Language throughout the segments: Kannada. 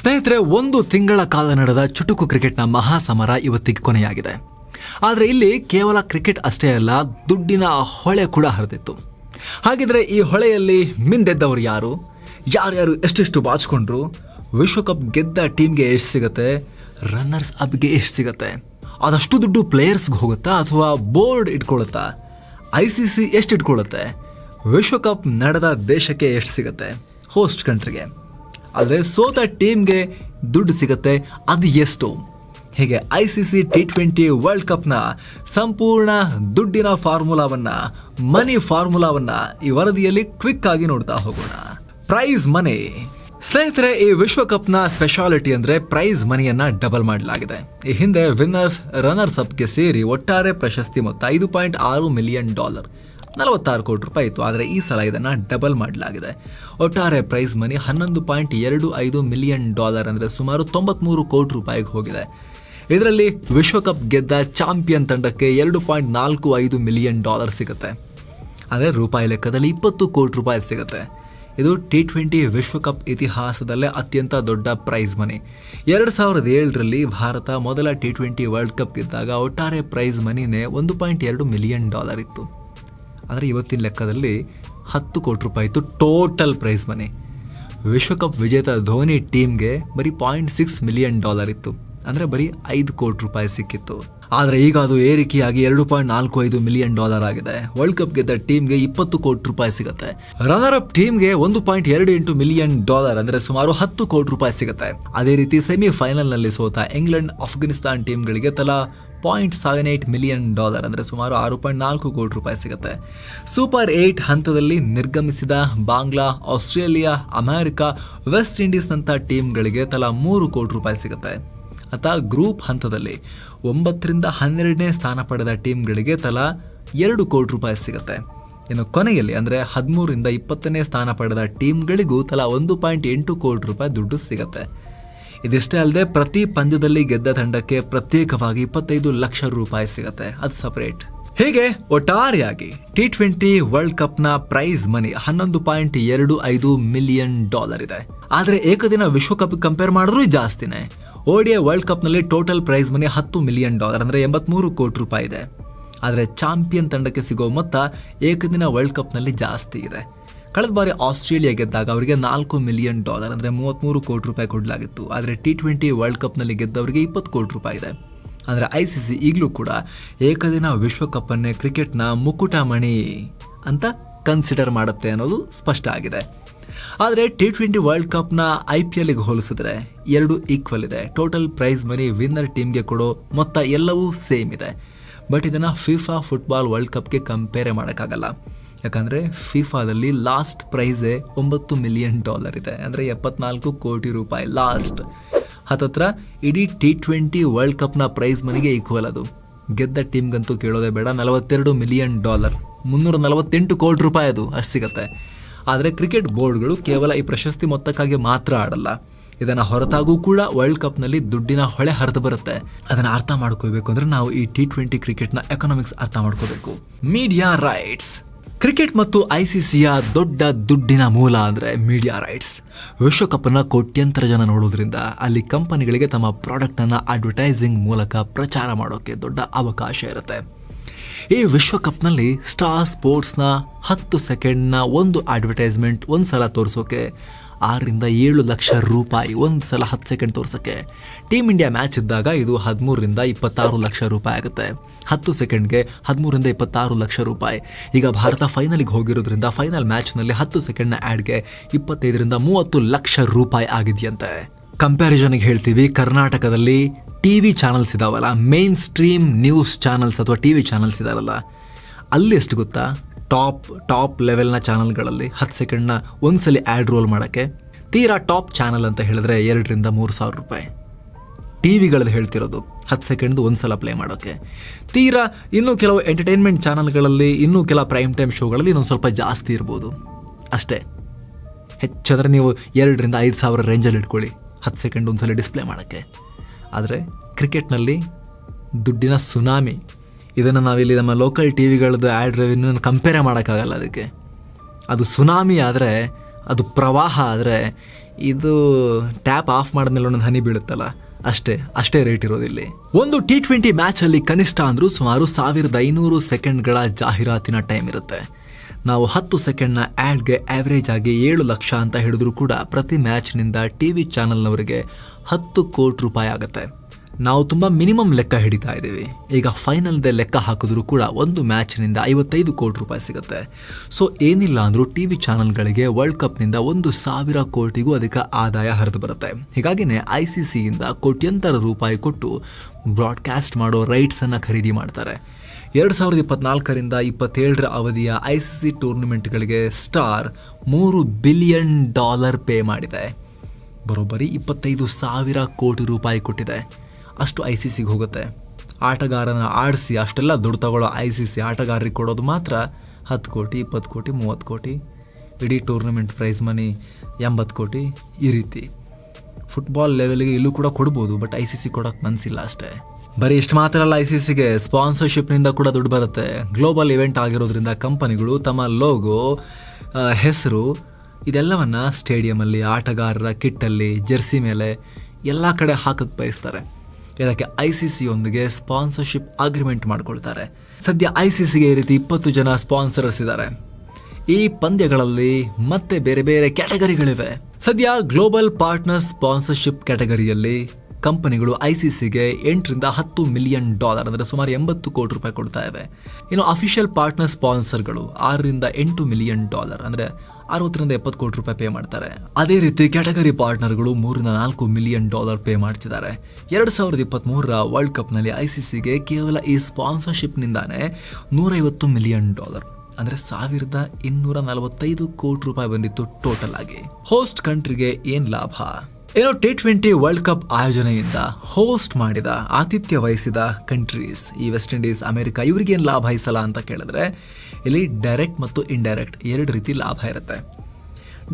ಸ್ನೇಹಿತರೆ, ಒಂದು ತಿಂಗಳ ಕಾಲ ನಡೆದ ಚುಟುಕು ಕ್ರಿಕೆಟ್ನ ಮಹಾಸಮರ ಇವತ್ತಿಗೆ ಕೊನೆಯಾಗಿದೆ. ಆದರೆ ಇಲ್ಲಿ ಕೇವಲ ಕ್ರಿಕೆಟ್ ಅಷ್ಟೇ ಅಲ್ಲ, ದುಡ್ಡಿನ ಹೊಳೆ ಕೂಡ ಹರಿದಿತ್ತು. ಹಾಗಿದ್ರೆ ಈ ಹೊಳೆಯಲ್ಲಿ ಮಿಂದೆದ್ದವರು ಯಾರು? ಯಾರ್ಯಾರು ಎಷ್ಟೆಷ್ಟು ಬಾಚಿಕೊಂಡ್ರು? ವಿಶ್ವಕಪ್ ಗೆದ್ದ ಟೀಮ್ಗೆ ಎಷ್ಟು ಸಿಗುತ್ತೆ? ರನ್ನರ್ಸ್ ಅಪ್ಗೆ ಎಷ್ಟು ಸಿಗುತ್ತೆ? ಅದಷ್ಟು ದುಡ್ಡು ಪ್ಲೇಯರ್ಸ್ಗೆ ಹೋಗುತ್ತಾ ಅಥವಾ ಬೋರ್ಡ್ ಇಟ್ಕೊಳ್ಳುತ್ತಾ? ಐ ಸಿ ಸಿ ಎಷ್ಟು ಇಟ್ಕೊಳ್ಳುತ್ತೆ? ವಿಶ್ವಕಪ್ ನಡೆದ ದೇಶಕ್ಕೆ ಎಷ್ಟು ಸಿಗುತ್ತೆ? ಹೋಸ್ಟ್ ಕಂಟ್ರಿಗೆ. ಆದರೆ ಸೋತ ಟೀಮ್ಗೆ ದುಡ್ಡು ಸಿಗುತ್ತೆ, ಅದು ಎಷ್ಟು? ಹೀಗೆ I C C T twenty world ಕಪ್ನ ಸಂಪೂರ್ಣ ದುಡ್ಡಿನ ಫಾರ್ಮುಲಾವನ್ನು, ಮನಿ ಫಾರ್ಮುಲಾವನ್ನು ಈ ವರದಿಯಲ್ಲಿ ಕ್ವಿಕ್ ಆಗಿ ನೋಡ್ತಾ ಹೋಗೋಣ. Prize money. ಸ್ನೇಹಿತರೆ, ಈ ವಿಶ್ವಕಪ್ನ ಸ್ಪೆಷಾಲಿಟಿ ಅಂದರೆ ಪ್ರೈಸ್ ಮನಿಯನ್ನು ಡಬಲ್ ಮಾಡಲಾಗಿದೆ. ಈ ಹಿಂದೆ ವಿನ್ನರ್ಸ್ ರನ್ನರ್ಸ್ ಅಪ್ಗೆ ಸೇರಿ ಒಟ್ಟಾರೆ ಪ್ರಶಸ್ತಿ ಮೊತ್ತ ಐದು ಪಾಯಿಂಟ್ ಆರು ಮಿಲಿಯನ್ ಡಾಲರ್ ನಲವತ್ತಾರು ಕೋಟಿ ರೂಪಾಯಿ ಇತ್ತು. ಆದರೆ ಈ ಸಲ ಇದನ್ನು ಡಬಲ್ ಮಾಡಲಾಗಿದೆ. ಒಟ್ಟಾರೆ ಪ್ರೈಸ್ ಮನಿ ಹನ್ನೊಂದು ಪಾಯಿಂಟ್ ಎರಡು ಐದು ಮಿಲಿಯನ್ ಡಾಲರ್ ಅಂದರೆ ಸುಮಾರು ತೊಂಬತ್ಮೂರು ಕೋಟಿ ರೂಪಾಯಿಗೆ ಹೋಗಿದೆ. ಇದರಲ್ಲಿ ವಿಶ್ವಕಪ್ ಗೆದ್ದ ಚಾಂಪಿಯನ್ ತಂಡಕ್ಕೆ ಎರಡು ಪಾಯಿಂಟ್ ನಾಲ್ಕು ಐದು ಮಿಲಿಯನ್ ಡಾಲರ್ ಸಿಗುತ್ತೆ. ಅಂದರೆ ರೂಪಾಯಿ ಲೆಕ್ಕದಲ್ಲಿ ಇಪ್ಪತ್ತು ಕೋಟಿ ರೂಪಾಯಿ ಸಿಗುತ್ತೆ. ಇದು ಟಿ ಟ್ವೆಂಟಿ ವಿಶ್ವಕಪ್ ಇತಿಹಾಸದಲ್ಲೇ ಅತ್ಯಂತ ದೊಡ್ಡ ಪ್ರೈಸ್ ಮನಿ ಎರಡು ಸಾವಿರದ ಏಳರಲ್ಲಿ ಭಾರತ ಮೊದಲ ಟಿ ಟ್ವೆಂಟಿ ವರ್ಲ್ಡ್ ಕಪ್ ಗೆದ್ದಾಗ ಒಟ್ಟಾರೆ ಪ್ರೈಸ್ ಮನಿನೇ ಒಂದು ಪಾಯಿಂಟ್ ಎರಡು ಮಿಲಿಯನ್ ಡಾಲರ್ ಇತ್ತು. ಆದರೆ ಇವತ್ತಿನ ಲೆಕ್ಕದಲ್ಲಿ ಹತ್ತು ಕೋಟಿ ರೂಪಾಯಿ ಇತ್ತು. Total prize money. ವಿಶ್ವಕಪ್ ವಿಜೇತ ಧೋನಿ ಟೀಮ್ಗೆ ಬರೀ ಪಾಯಿಂಟ್ ಸಿಕ್ಸ್ ಮಿಲಿಯನ್ ಡಾಲರ್ ಇತ್ತು. ಅಂದರೆ ಬರೀ ಐದು ಕೋಟಿ ರೂಪಾಯಿ ಸಿಕ್ಕಿತ್ತು. ಆದರೆ ಈಗ ಅದು ಏರಿಕೆಯಾಗಿ ಎರಡು ಪಾಯಿಂಟ್ ನಾಲ್ಕು ಐದು ಮಿಲಿಯನ್ ಡಾಲರ್ ಆಗಿದೆ. ವರ್ಲ್ಡ್ ಕಪ್ ಗೆದ್ದ ಟೀಮ್ಗೆ ಇಪ್ಪತ್ತು ಕೋಟಿ ರೂಪಾಯಿ ಸಿಗುತ್ತೆ. ರನ್ನರ್ ಅಪ್ ಟೀಮ್ಗೆ ಒಂದು ಪಾಯಿಂಟ್ ಎರಡು ಎಂಟು ಮಿಲಿಯನ್ ಡಾಲರ್ ಅಂದರೆ ಸುಮಾರು ಹತ್ತು ಕೋಟಿ ರೂಪಾಯಿ ಸಿಗುತ್ತೆ. ಅದೇ ರೀತಿ ಸೆಮಿ ಫೈನಲ್ನಲ್ಲಿ ಸೋತ ಇಂಗ್ಲೆಂಡ್, ಅಫ್ಘಾನಿಸ್ತಾನ್ ಟೀಮ್ಗಳಿಗೆ ತಲಾ point seven eight million dollar ಅಂದರೆ ಸುಮಾರು ಆರು ಪಾಯಿಂಟ್ ನಾಲ್ಕು ಕೋಟಿ ರೂಪಾಯಿ ಸಿಗುತ್ತೆ. ಸೂಪರ್ ಏಟ್ ಹಂತದಲ್ಲಿ ನಿರ್ಗಮಿಸಿದ ಬಾಂಗ್ಲಾ, ಆಸ್ಟ್ರೇಲಿಯಾ, ಅಮೆರಿಕ ವೆಸ್ಟ್ ಇಂಡೀಸ್ನಂಥ ಟೀಮ್ಗಳಿಗೆ ತಲಾ ಮೂರು ಕೋಟಿ ರೂಪಾಯಿ ಸಿಗುತ್ತೆ. ಅಥವಾ ಗ್ರೂಪ್ ಹಂತದಲ್ಲಿ ಒಂಬತ್ತರಿಂದ ಹನ್ನೆರಡನೇ ಸ್ಥಾನ ಪಡೆದ ಟೀಮ್ಗಳಿಗೆ ತಲಾ ಎರಡು ಕೋಟಿ ರೂಪಾಯಿ ಸಿಗುತ್ತೆ. ಇನ್ನು ಕೊನೆಯಲ್ಲಿ ಅಂದರೆ ಹದಿಮೂರಿಂದ ಇಪ್ಪತ್ತನೇ ಸ್ಥಾನ ಪಡೆದ ಟೀಮ್ಗಳಿಗೂ ತಲಾ ಒಂದು ಪಾಯಿಂಟ್ ಎಂಟು ಕೋಟಿ ರೂಪಾಯಿ ದುಡ್ಡು ಸಿಗುತ್ತೆ. ಇದಿಷ್ಟೇ ಅಲ್ಲದೆ ಪ್ರತಿ ಪಂದ್ಯದಲ್ಲಿ ಗೆದ್ದ ತಂಡಕ್ಕೆ ಪ್ರತ್ಯೇಕವಾಗಿ ಇಪ್ಪತ್ತೈದು ಲಕ್ಷ ರೂಪಾಯಿ ಸಿಗುತ್ತೆ. ಅದು ಸಪರೇಟ್ ಹೀಗೆ ಒಟ್ಟಾರೆಯಾಗಿ ಟಿ ಟ್ವೆಂಟಿ ವರ್ಲ್ಡ್ ಕಪ್ನ ಪ್ರೈಸ್ ಮನಿ ಹನ್ನೊಂದು ಪಾಯಿಂಟ್ ಎರಡು ಐದು ಮಿಲಿಯನ್ ಡಾಲರ್ ಇದೆ. ಆದರೆ ಏಕದಿನ ವಿಶ್ವಕಪ್ ಕಂಪೇರ್ ಮಾಡಿದ್ರೂ ಜಾಸ್ತಿನೇ. ಓಡಿಯ ವರ್ಲ್ಡ್ ಕಪ್ನಲ್ಲಿ ಟೋಟಲ್ ಪ್ರೈಸ್ ಮನಿ ಹತ್ತು ಮಿಲಿಯನ್ ಡಾಲರ್ ಅಂದರೆ ಎಂಬತ್ಮೂರು ಕೋಟಿ ರೂಪಾಯಿ ಇದೆ. ಆದರೆ ಚಾಂಪಿಯನ್ ತಂಡಕ್ಕೆ ಸಿಗೋ ಮೊತ್ತ ಏಕದಿನ ವರ್ಲ್ಡ್ ಕಪ್ನಲ್ಲಿ ಜಾಸ್ತಿ ಇದೆ. ಕಳೆದ ಬಾರಿ ಆಸ್ಟ್ರೇಲಿಯಾ ಗೆದ್ದಾಗ ಅವರಿಗೆ ನಾಲ್ಕು ಮಿಲಿಯನ್ ಡಾಲರ್ ಅಂದರೆ ಮೂವತ್ತ್ಮೂರು ಕೋಟಿ ರೂಪಾಯಿ ಕೊಡಲಾಗಿತ್ತು. ಆದರೆ ಟಿ ಟ್ವೆಂಟಿ ವರ್ಲ್ಡ್ ಕಪ್ನಲ್ಲಿ ಗೆದ್ದವರಿಗೆ ಇಪ್ಪತ್ತು ಕೋಟಿ ರೂಪಾಯಿ ಇದೆ. ಅಂದರೆ ಐ ಸಿ ಸಿ ಈಗಲೂ ಕೂಡ ಏಕದಿನ ವಿಶ್ವಕಪ್ಪನ್ನೇ ಕ್ರಿಕೆಟ್ನ ಮುಕುಟಮಣಿ ಅಂತ ಕನ್ಸಿಡರ್ ಮಾಡುತ್ತೆ ಅನ್ನೋದು ಸ್ಪಷ್ಟ ಆಗಿದೆ. ಆದರೆ ಟಿ ಟ್ವೆಂಟಿ ವರ್ಲ್ಡ್ ಕಪ್ನ ಐ ಪಿ ಎಲ್ಗೆ ಹೋಲಿಸಿದ್ರೆ ಎರಡು ಈಕ್ವಲ್ ಇದೆ. ಟೋಟಲ್ ಪ್ರೈಸ್ ಮನಿ ವಿನ್ನರ್ ಟೀಮ್ಗೆ ಕೊಡೋ ಮೊತ್ತ ಎಲ್ಲವೂ ಸೇಮ್ ಇದೆ. ಬಟ್ ಇದನ್ನು ಫಿಫಾ ಫುಟ್ಬಾಲ್ ವರ್ಲ್ಡ್ ಕಪ್ಗೆ ಕಂಪೇರೆ ಮಾಡೋಕ್ಕಾಗಲ್ಲ. ಯಾಕಂದರೆ ಫಿಫಾದಲ್ಲಿ ಲಾಸ್ಟ್ ಪ್ರೈಸೇ ಒಂಬತ್ತು ಮಿಲಿಯನ್ ಡಾಲರ್ ಇದೆ. ಅಂದರೆ ಎಪ್ಪತ್ನಾಲ್ಕು ಕೋಟಿ ರೂಪಾಯಿ ಲಾಸ್ಟ್. ಹತ್ತತ್ರ, ಇಡೀ ಟಿ ಟ್ವೆಂಟಿ ವರ್ಲ್ಡ್ ಕಪ್ನ ಪ್ರೈಸ್ ಮನಿಗೆ ಈಕ್ವಲ್ ಅದು. ಗೆದ್ದ ಟೀಮ್ಗಂತೂ ಕೇಳೋದೇ ಬೇಡ, ನಲವತ್ತೆರಡು ಮಿಲಿಯನ್ ಡಾಲರ್. ಮುನ್ನೂರ ನಲವತ್ತೆಂಟು ಕೋಟಿ ರೂಪಾಯಿ ಅದು, ಅಷ್ಟು ಸಿಗುತ್ತೆ. ಆದರೆ ಕ್ರಿಕೆಟ್ ಬೋರ್ಡ್ಗಳು ಕೇವಲ ಈ ಪ್ರಶಸ್ತಿ ಮೊತ್ತಕ್ಕಾಗಿ ಮಾತ್ರ ಆಡಲ್ಲ. ಇದನ್ನು ಹೊರತಾಗೂ ಕೂಡ ವರ್ಲ್ಡ್ ಕಪ್ನಲ್ಲಿ ದುಡ್ಡಿನ ಹೊಳೆ ಹರಿದು ಬರುತ್ತೆ. ಅದನ್ನು ಅರ್ಥ ಮಾಡ್ಕೋಬೇಕು ಅಂದರೆ ನಾವು ಈ ಟಿ ಟ್ವೆಂಟಿ ಕ್ರಿಕೆಟ್ನ ಎಕನಾಮಿಕ್ಸ್ ಅರ್ಥ ಮಾಡ್ಕೋಬೇಕು ಮೀಡಿಯಾ ರೈಟ್ಸ್ ಕ್ರಿಕೆಟ್ ಮತ್ತು ಐ ಸಿ ಸಿಯ ದೊಡ್ಡ ದುಡ್ಡಿನ ಮೂಲ ಅಂದರೆ ಮೀಡಿಯಾ ರೈಟ್ಸ್ ವಿಶ್ವಕಪ್ನ ಕೋಟ್ಯಂತರ ಜನ ನೋಡೋದ್ರಿಂದ ಅಲ್ಲಿ ಕಂಪನಿಗಳಿಗೆ ತಮ್ಮ ಪ್ರಾಡಕ್ಟನ್ನು ಅಡ್ವರ್ಟೈಸಿಂಗ್ ಮೂಲಕ ಪ್ರಚಾರ ಮಾಡೋಕ್ಕೆ ದೊಡ್ಡ ಅವಕಾಶ ಇರುತ್ತೆ. ಈ ವಿಶ್ವಕಪ್ನಲ್ಲಿ ಸ್ಟಾರ್ ಸ್ಪೋರ್ಟ್ಸ್ನ ಹತ್ತು ಸೆಕೆಂಡ್ನ ಒಂದು ಅಡ್ವರ್ಟೈಸ್ಮೆಂಟ್ ಒಂದು ಸಲ ತೋರಿಸೋಕೆ ಆರರಿಂದ ಏಳು ಲಕ್ಷ ರೂಪಾಯಿ. ಒಂದು ಸಲ ಹತ್ತು ಸೆಕೆಂಡ್ ತೋರ್ಸೋಕ್ಕೆ. ಟೀಮ್ ಇಂಡಿಯಾ ಮ್ಯಾಚ್ ಇದ್ದಾಗ ಇದು ಹದಿಮೂರರಿಂದ ಇಪ್ಪತ್ತಾರು ಲಕ್ಷ ರೂಪಾಯಿ ಆಗುತ್ತೆ. ಹತ್ತು ಸೆಕೆಂಡ್ಗೆ ಹದಿಮೂರರಿಂದ ಇಪ್ಪತ್ತಾರು ಲಕ್ಷ ರೂಪಾಯಿ. ಈಗ ಭಾರತ ಫೈನಲಿಗೆ ಹೋಗಿರೋದ್ರಿಂದ ಫೈನಲ್ ಮ್ಯಾಚ್ನಲ್ಲಿ ಹತ್ತು ಸೆಕೆಂಡ್ನ ಆ್ಯಡ್ಗೆ ಇಪ್ಪತ್ತೈದರಿಂದ ಮೂವತ್ತು ಲಕ್ಷ ರೂಪಾಯಿ ಆಗಿದೆಯಂತೆ. ಕಂಪ್ಯಾರಿಸನ್ಗೆ ಹೇಳ್ತೀವಿ, ಕರ್ನಾಟಕದಲ್ಲಿ ಟಿ ವಿ ಚಾನಲ್ಸ್ ಇದಾವಲ್ಲ, ಮೇನ್ ಸ್ಟ್ರೀಮ್ ನ್ಯೂಸ್ ಚಾನಲ್ಸ್ ಅಥವಾ ಟಿ ವಿ ಚಾನಲ್ಸ್ ಇದಾವಲ್ಲ ಅಲ್ಲಿ ಎಷ್ಟು ಗೊತ್ತಾ? ಟಾಪ್ ಟಾಪ್ ಲೆವೆಲ್ನ ಚಾನಲ್ಗಳಲ್ಲಿ ಹತ್ತು ಸೆಕೆಂಡ್ನ ಒಂದ್ಸಲಿ ಆ್ಯಡ್ ರೋಲ್ ಮಾಡೋಕ್ಕೆ ತೀರಾ ಟಾಪ್ ಚಾನಲ್ ಅಂತ ಹೇಳಿದ್ರೆ ಎರಡರಿಂದ ಮೂರು ಸಾವಿರ ರೂಪಾಯಿ. ಟಿ ವಿಗಳಲ್ಲಿ ಹೇಳ್ತಿರೋದು ಹತ್ತು ಸೆಕೆಂಡ್ದು ಒಂದು ಸಲ ಪ್ಲೇ ಮಾಡೋಕ್ಕೆ. ತೀರಾ ಇನ್ನೂ ಕೆಲವು ಎಂಟರ್ಟೈನ್ಮೆಂಟ್ ಚಾನಲ್ಗಳಲ್ಲಿ, ಇನ್ನೂ ಕೆಲ ಪ್ರೈಮ್ ಟೈಮ್ ಶೋಗಳಲ್ಲಿ ಇನ್ನೊಂದು ಸ್ವಲ್ಪ ಜಾಸ್ತಿ ಇರ್ಬೋದು. ಅಷ್ಟೇ. ಹೆಚ್ಚಾದ್ರೆ ನೀವು ಎರಡರಿಂದ ಐದು ಸಾವಿರ ರೇಂಜಲ್ಲಿ ಇಟ್ಕೊಳ್ಳಿ ಹತ್ತು ಸೆಕೆಂಡ್ ಒಂದ್ಸಲ ಡಿಸ್ಪ್ಲೇ ಮಾಡೋಕ್ಕೆ. ಆದರೆ ಕ್ರಿಕೆಟ್ನಲ್ಲಿ ದುಡ್ಡಿನ ಸುನಾಮಿ ಇದನ್ನು ನಾವಿಲ್ಲಿ ನಮ್ಮ ಲೋಕಲ್ ಟಿ ವಿಗಳದ್ದು ಆ್ಯಡ್ ರೆವಿನ್ಯೂನ ಕಂಪೇರ್ ಮಾಡೋಕ್ಕಾಗಲ್ಲ ಅದಕ್ಕೆ. ಅದು ಸುನಾಮಿ ಆದರೆ, ಅದು ಪ್ರವಾಹ ಆದರೆ, ಇದು ಟ್ಯಾಪ್ ಆಫ್ ಮಾಡಿದ್ಮೇಲೆ ಒಂದೊಂದು ಹನಿ ಬೀಳುತ್ತಲ್ಲ, ಅಷ್ಟೇ ಅಷ್ಟೇ ರೇಟ್ ಇರೋದಿಲ್ಲಿ ಒಂದು ಟಿ ಟ್ವೆಂಟಿ ಮ್ಯಾಚ್ ಅಲ್ಲಿ ಕನಿಷ್ಠ ಅಂದರೂ ಸುಮಾರು ಸಾವಿರದ ಐನೂರು ಸೆಕೆಂಡ್ಗಳ ಜಾಹೀರಾತಿನ ಟೈಮ್ ಇರುತ್ತೆ. ನಾವು ಹತ್ತು ಸೆಕೆಂಡ್ನ ಆ್ಯಡ್ಗೆ ಆವ್ರೇಜ್ ಆಗಿ ಏಳು ಲಕ್ಷ ಅಂತ ಹಿಡಿದ್ರೂ ಕೂಡ ಪ್ರತಿ ಮ್ಯಾಚ್ನಿಂದ ಟಿ ವಿ ಚಾನಲ್ನವರಿಗೆ ಹತ್ತು ಕೋಟಿ ರೂಪಾಯಿ ಆಗುತ್ತೆ. ನಾವು ತುಂಬ ಮಿನಿಮಮ್ ಲೆಕ್ಕ ಹಿಡಿತಾ ಇದ್ದೀವಿ. ಈಗ ಫೈನಲ್ದೇ ಲೆಕ್ಕ ಹಾಕಿದ್ರು ಕೂಡ ಒಂದು ಮ್ಯಾಚ್ನಿಂದ ಐವತ್ತೈದು ಕೋಟಿ ರೂಪಾಯಿ ಸಿಗುತ್ತೆ. ಸೊ ಏನಿಲ್ಲ ಅಂದರೂ ಟಿ ವಿ ಚಾನಲ್ಗಳಿಗೆ ವರ್ಲ್ಡ್ ಕಪ್ನಿಂದ ಒಂದು ಸಾವಿರ ಕೋಟಿಗೂ ಅಧಿಕ ಆದಾಯ ಹರಿದು ಬರುತ್ತೆ. ಹೀಗಾಗಿನೇ ಐ ಸಿ ಸಿಯಿಂದ ಕೋಟ್ಯಂತರ ರೂಪಾಯಿ ಕೊಟ್ಟು ಬ್ರಾಡ್ಕಾಸ್ಟ್ ಮಾಡೋ ರೈಟ್ಸನ್ನು ಖರೀದಿ ಮಾಡ್ತಾರೆ. ಎರಡು ಸಾವಿರದ ಇಪ್ಪತ್ನಾಲ್ಕರಿಂದ ಇಪ್ಪತ್ತೇಳರ ಅವಧಿಯ ಐ ಸಿ ಸಿ ಟೂರ್ನಿಮೆಂಟ್ಗಳಿಗೆ ಸ್ಟಾರ್ ಮೂರು ಬಿಲಿಯನ್ ಡಾಲರ್ ಪೇ ಮಾಡಿದೆ. ಬರೋಬ್ಬರಿ ಇಪ್ಪತ್ತೈದು ಸಾವಿರ ಕೋಟಿ ರೂಪಾಯಿ ಕೊಟ್ಟಿದೆ. ಅಷ್ಟು ಐ ಸಿ ಸಿಗೆ ಹೋಗುತ್ತೆ. ಆಟಗಾರನ ಆಡಿಸಿ ಅಷ್ಟೆಲ್ಲ ದುಡ್ಡು ತಗೊಳ್ಳೋ ಐ ಸಿ ಸಿ ಆಟಗಾರರಿಗೆ ಕೊಡೋದು ಮಾತ್ರ ಹತ್ತು ಕೋಟಿ, ಇಪ್ಪತ್ತು ಕೋಟಿ, ಮೂವತ್ತು ಕೋಟಿ. ಇಡೀ ಟೂರ್ನಮೆಂಟ್ ಪ್ರೈಸ್ ಮನಿ ಎಂಬತ್ತು ಕೋಟಿ ಈ ರೀತಿ. ಫುಟ್ಬಾಲ್ ಲೆವೆಲ್ಗೆ ಇಲ್ಲೂ ಕೂಡ ಕೊಡ್ಬೋದು, ಬಟ್ ಐ ಸಿ ಸಿ ಕೊಡೋಕ್ಕೆ ಮನಸ್ಸಿಲ್ಲ ಅಷ್ಟೇ. ಬರೀ ಇಷ್ಟು ಮಾತ್ರ ಅಲ್ಲ ಐ ಸಿ ಸಿಗೆ ಸ್ಪಾನ್ಸರ್ಶಿಪ್ನಿಂದ ಕೂಡ ದುಡ್ಡು ಬರುತ್ತೆ. ಗ್ಲೋಬಲ್ ಇವೆಂಟ್ ಆಗಿರೋದ್ರಿಂದ ಕಂಪನಿಗಳು ತಮ್ಮ ಲೋಗೋ ಹೆಸರು, ಇದೆಲ್ಲವನ್ನು ಸ್ಟೇಡಿಯಮಲ್ಲಿ ಆಟಗಾರರ ಕಿಟ್ಟಲ್ಲಿ, ಜೆರ್ಸಿ ಮೇಲೆ ಎಲ್ಲ ಕಡೆ ಹಾಕಕ್ಕೆ ಬಯಸ್ತಾರೆ. ಇದಕ್ಕೆ ಐ ಸಿ ಸಿಯೊಂದಿಗೆ ಸ್ಪಾನ್ಸರ್ಶಿಪ್ ಅಗ್ರಿಮೆಂಟ್ ಮಾಡ್ಕೊಳ್ತಾರೆ. ಸದ್ಯ ಐ ಸಿ ಸಿಗೆ ಈ ರೀತಿ ಇಪ್ಪತ್ತು ಜನ ಸ್ಪಾನ್ಸರ್ಸ್ ಇದ್ದಾರೆ ಈ ಪಂದ್ಯಗಳಲ್ಲಿ ಮತ್ತೆ ಬೇರೆ ಬೇರೆ ಕ್ಯಾಟಗರಿಗಳಿವೆ. ಸದ್ಯ ಗ್ಲೋಬಲ್ ಪಾರ್ಟ್ನರ್ ಸ್ಪಾನ್ಸರ್ಶಿಪ್ ಕ್ಯಾಟಗರಿಯಲ್ಲಿ ಕಂಪನಿಗಳು ಐ ಸಿ ಸಿಗೆ ಎಂಟರಿಂದ ಹತ್ತು ಮಿಲಿಯನ್ ಡಾಲರ್, ಅಂದರೆ ಸುಮಾರು ಎಂಬತ್ತು ಕೋಟಿ ರೂಪಾಯಿ ಕೊಡ್ತಾ ಇವೆ. ಇನ್ನು ಅಫಿಷಿಯಲ್ ಪಾರ್ಟ್ನರ್ ಸ್ಪಾನ್ಸರ್ಗಳು ಆರರಿಂದ ಎಂಟು ಮಿಲಿಯನ್ ಡಾಲರ್, ಅಂದರೆ ಅರವತ್ತರಿಂದ ಎಪ್ಪತ್ತು ಕೋಟಿ ರೂಪಾಯಿ ಪೇ ಮಾಡ್ತಾರೆ. ಅದೇ ರೀತಿ ಕ್ಯಾಟಗರಿ ಪಾರ್ಟ್ನರ್ಗಳು ಮೂರರಿಂದ ನಾಲ್ಕು ಮಿಲಿಯನ್ ಡಾಲರ್ ಪೇ ಮಾಡ್ತಿದ್ದಾರೆ. ಎರಡು ಸಾವಿರದ ಇಪ್ಪತ್ತ್ಮೂರರ ವರ್ಲ್ಡ್ ಕಪ್ನಲ್ಲಿ ಐ ಸಿ ಸಿಗೆ ಕೇವಲ ಈ ಸ್ಪಾನ್ಸರ್ಶಿಪ್ನಿಂದಾನೇ ನೂರೈವತ್ತು ಮಿಲಿಯನ್ ಡಾಲರ್, ಅಂದ್ರೆ ಸಾವಿರದ ಇನ್ನೂರ ನಲವತ್ತೈದು ಕೋಟಿ ರೂಪಾಯಿ ಬಂದಿತ್ತು ಟೋಟಲ್ ಆಗಿ. ಹೋಸ್ಟ್ ಕಂಟ್ರಿಗೆ ಏನ್ ಲಾಭ? ಏನೋ ಟಿ ಟ್ವೆಂಟಿ ವರ್ಲ್ಡ್ ಕಪ್ ಆಯೋಜನೆಯಿಂದ ಹೋಸ್ಟ್ ಮಾಡಿದ, ಆತಿಥ್ಯ ವಹಿಸಿದ ಕಂಟ್ರೀಸ್ ಈ ವೆಸ್ಟ್ ಇಂಡೀಸ್ ಅಮೆರಿಕ ಇವ್ರಿಗೇನು ಲಾಭ ಈ ಸಲ ಅಂತ ಕೇಳಿದ್ರೆ, ಇಲ್ಲಿ ಡೈರೆಕ್ಟ್ ಮತ್ತು ಇಂಡೈರೆಕ್ಟ್ ಎರಡು ರೀತಿ ಲಾಭ ಇರುತ್ತೆ.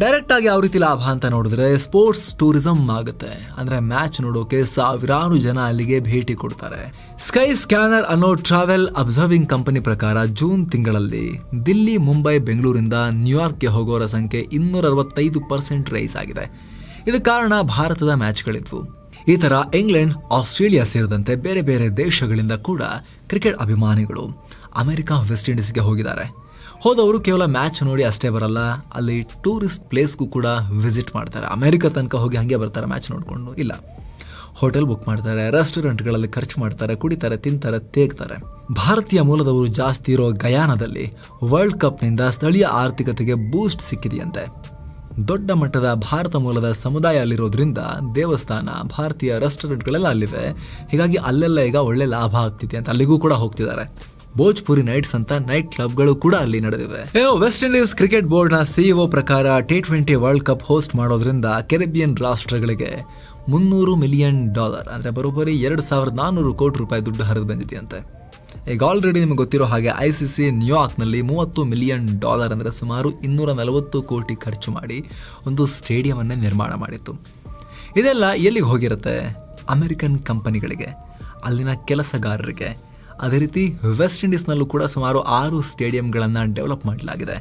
ಡೈರೆಕ್ಟ್ ಆಗಿ ಯಾವ ರೀತಿ ಲಾಭ ಅಂತ ನೋಡಿದ್ರೆ ಸ್ಪೋರ್ಟ್ಸ್ ಟೂರಿಸಂ ಆಗುತ್ತೆ. ಅಂದರೆ ಮ್ಯಾಚ್ ನೋಡೋಕೆ ಸಾವಿರಾರು ಜನ ಅಲ್ಲಿಗೆ ಭೇಟಿ ಕೊಡ್ತಾರೆ. ಸ್ಕೈ ಸ್ಕ್ಯಾನರ್ ಅನ್ನೋ ಟ್ರಾವೆಲ್ ಅಬ್ಸರ್ವಿಂಗ್ ಕಂಪನಿ ಪ್ರಕಾರ ಜೂನ್ ತಿಂಗಳಲ್ಲಿ ದಿಲ್ಲಿ, ಮುಂಬೈ, ಬೆಂಗಳೂರಿಂದ ನ್ಯೂಯಾರ್ಕ್ಗೆ ಹೋಗೋರ ಸಂಖ್ಯೆ ಇನ್ನೂರ ಅರವತ್ತೈದು ಪರ್ಸೆಂಟ್ ರೈಸ್ ಆಗಿದೆ. ಇದಕ್ಕೆ ಕಾರಣ ಭಾರತದ ಮ್ಯಾಚ್ಗಳಿದ್ವು. ಈ ತರ ಇಂಗ್ಲೆಂಡ್, ಆಸ್ಟ್ರೇಲಿಯಾ ಸೇರಿದಂತೆ ಬೇರೆ ಬೇರೆ ದೇಶಗಳಿಂದ ಕೂಡ ಕ್ರಿಕೆಟ್ ಅಭಿಮಾನಿಗಳು ಅಮೆರಿಕ, ವೆಸ್ಟ್ ಇಂಡೀಸ್ಗೆ ಹೋಗಿದ್ದಾರೆ. ಹೋದವರು ಕೇವಲ ಮ್ಯಾಚ್ ನೋಡಿ ಅಷ್ಟೇ ಬರಲ್ಲ, ಅಲ್ಲಿ ಟೂರಿಸ್ಟ್ ಪ್ಲೇಸ್ಗೂ ಕೂಡ ವಿಸಿಟ್ ಮಾಡ್ತಾರೆ. ಅಮೆರಿಕ ತನಕ ಹೋಗಿ ಹಾಗೆ ಬರ್ತಾರೆ ಮ್ಯಾಚ್ ನೋಡಿಕೊಂಡು. ಇಲ್ಲ. ಹೋಟೆಲ್ ಬುಕ್ ಮಾಡ್ತಾರೆ, ರೆಸ್ಟೋರೆಂಟ್ಗಳಲ್ಲಿ ಖರ್ಚು ಮಾಡ್ತಾರೆ, ಕುಡಿತಾರೆ, ತಿಂತಾರೆ, ತೇಗ್ತಾರೆ. ಭಾರತೀಯ ಮೂಲದವರು ಜಾಸ್ತಿ ಇರೋ ಗಯಾನದಲ್ಲಿ ವರ್ಲ್ಡ್ ಕಪ್ನಿಂದ ಸ್ಥಳೀಯ ಆರ್ಥಿಕತೆಗೆ ಬೂಸ್ಟ್ ಸಿಕ್ಕಿದೆಯಂತೆ. ದೊಡ್ಡ ಮಟ್ಟದ ಭಾರತ ಮೂಲದ ಸಮುದಾಯ ಅಲ್ಲಿರೋದ್ರಿಂದ ದೇವಸ್ಥಾನ, ಭಾರತೀಯ ರೆಸ್ಟೋರೆಂಟ್ಗಳೆಲ್ಲ ಅಲ್ಲಿವೆ. ಹೀಗಾಗಿ ಅಲ್ಲೆಲ್ಲ ಈಗ ಒಳ್ಳೆ ಲಾಭ ಆಗ್ತಿದೆ ಅಂತ ಅಲ್ಲಿಗೂ ಕೂಡ ಹೋಗ್ತಿದ್ದಾರೆ. ಭೋಜ್ಪುರಿ ನೈಟ್ಸ್ ಅಂತ ನೈಟ್ ಕ್ಲಬ್ಗಳು ಕೂಡ ಅಲ್ಲಿ ನಡೆದಿವೆ. ವೆಸ್ಟ್ ಇಂಡೀಸ್ ಕ್ರಿಕೆಟ್ ಬೋರ್ಡ್ನ ಸಿಇಒ ಪ್ರಕಾರ T twenty world cup host ಮಾಡೋದ್ರಿಂದ ಕೆರಿಬಿಯನ್ ರಾಷ್ಟ್ರಗಳಿಗೆ ಮುನ್ನೂರು ಮಿಲಿಯನ್ ಡಾಲರ್, ಅಂದ್ರೆ ಬರೋಬ್ಬರಿ ಎರಡು ಸಾವಿರದ ನಾನ್ನೂರು ಕೋಟಿ ರೂಪಾಯಿ ದುಡ್ಡು ಹರಿದು ಬಂದಿದೆಯಂತೆ. ಈಗ ಆಲ್ರೆಡಿ ನಿಮಗೆ ಗೊತ್ತಿರೋ ಹಾಗೆ ಐ ಸಿ ಸಿ ನ್ಯೂಯಾರ್ಕ್ನಲ್ಲಿ ಮೂವತ್ತು ಮಿಲಿಯನ್ ಡಾಲರ್ ಅಂದರೆ ಸುಮಾರು ಇನ್ನೂರ ನಲವತ್ತು ಕೋಟಿ ಖರ್ಚು ಮಾಡಿ ಒಂದು ಸ್ಟೇಡಿಯಮನ್ನೇ ನಿರ್ಮಾಣ ಮಾಡಿತ್ತು. ಇದೆಲ್ಲ ಎಲ್ಲಿಗೆ ಹೋಗಿರುತ್ತೆ? ಅಮೆರಿಕನ್ ಕಂಪನಿಗಳಿಗೆ, ಅಲ್ಲಿನ ಕೆಲಸಗಾರರಿಗೆ. ಅದೇ ರೀತಿ ವೆಸ್ಟ್ ಇಂಡೀಸ್ನಲ್ಲೂ ಕೂಡ ಸುಮಾರು ಆರು ಸ್ಟೇಡಿಯಂಗಳನ್ನು ಡೆವಲಪ್ ಮಾಡಲಾಗಿದೆ.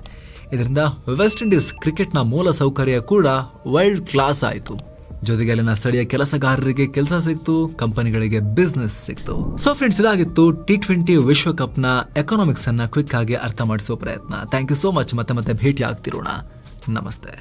ಇದರಿಂದ ವೆಸ್ಟ್ ಇಂಡೀಸ್ ಕ್ರಿಕೆಟ್ನ ಮೂಲ ಸೌಕರ್ಯ ಕೂಡ ವರ್ಲ್ಡ್ ಕ್ಲಾಸ್ ಆಯಿತು. ಜೊತೆಗೆ ಅಲ್ಲಿನ ಸ್ಥಳೀಯ ಕೆಲಸಗಾರರಿಗೆ ಕೆಲಸ ಸಿಕ್ತು, ಕಂಪನಿಗಳಿಗೆ ಬಿಸ್ನೆಸ್ ಸಿಕ್ತು. ಸೊ ಫ್ರೆಂಡ್ಸ್ ಇದಾಗಿತ್ತು ಟಿ ಟ್ವೆಂಟಿ ವಿಶ್ವಕಪ್ನ ಎಕನಾಮಿಕ್ಸ್ ಅನ್ನ ಕ್ವಿಕ್ ಆಗಿ ಅರ್ಥ ಮಾಡಿಸೋ ಪ್ರಯತ್ನ. ಥ್ಯಾಂಕ್ ಯು ಸೋ ಮಚ್ ಮತ್ತೆ ಮತ್ತೆ ಭೇಟಿ ಆಗ್ತಿರೋಣ ನಮಸ್ತೆ.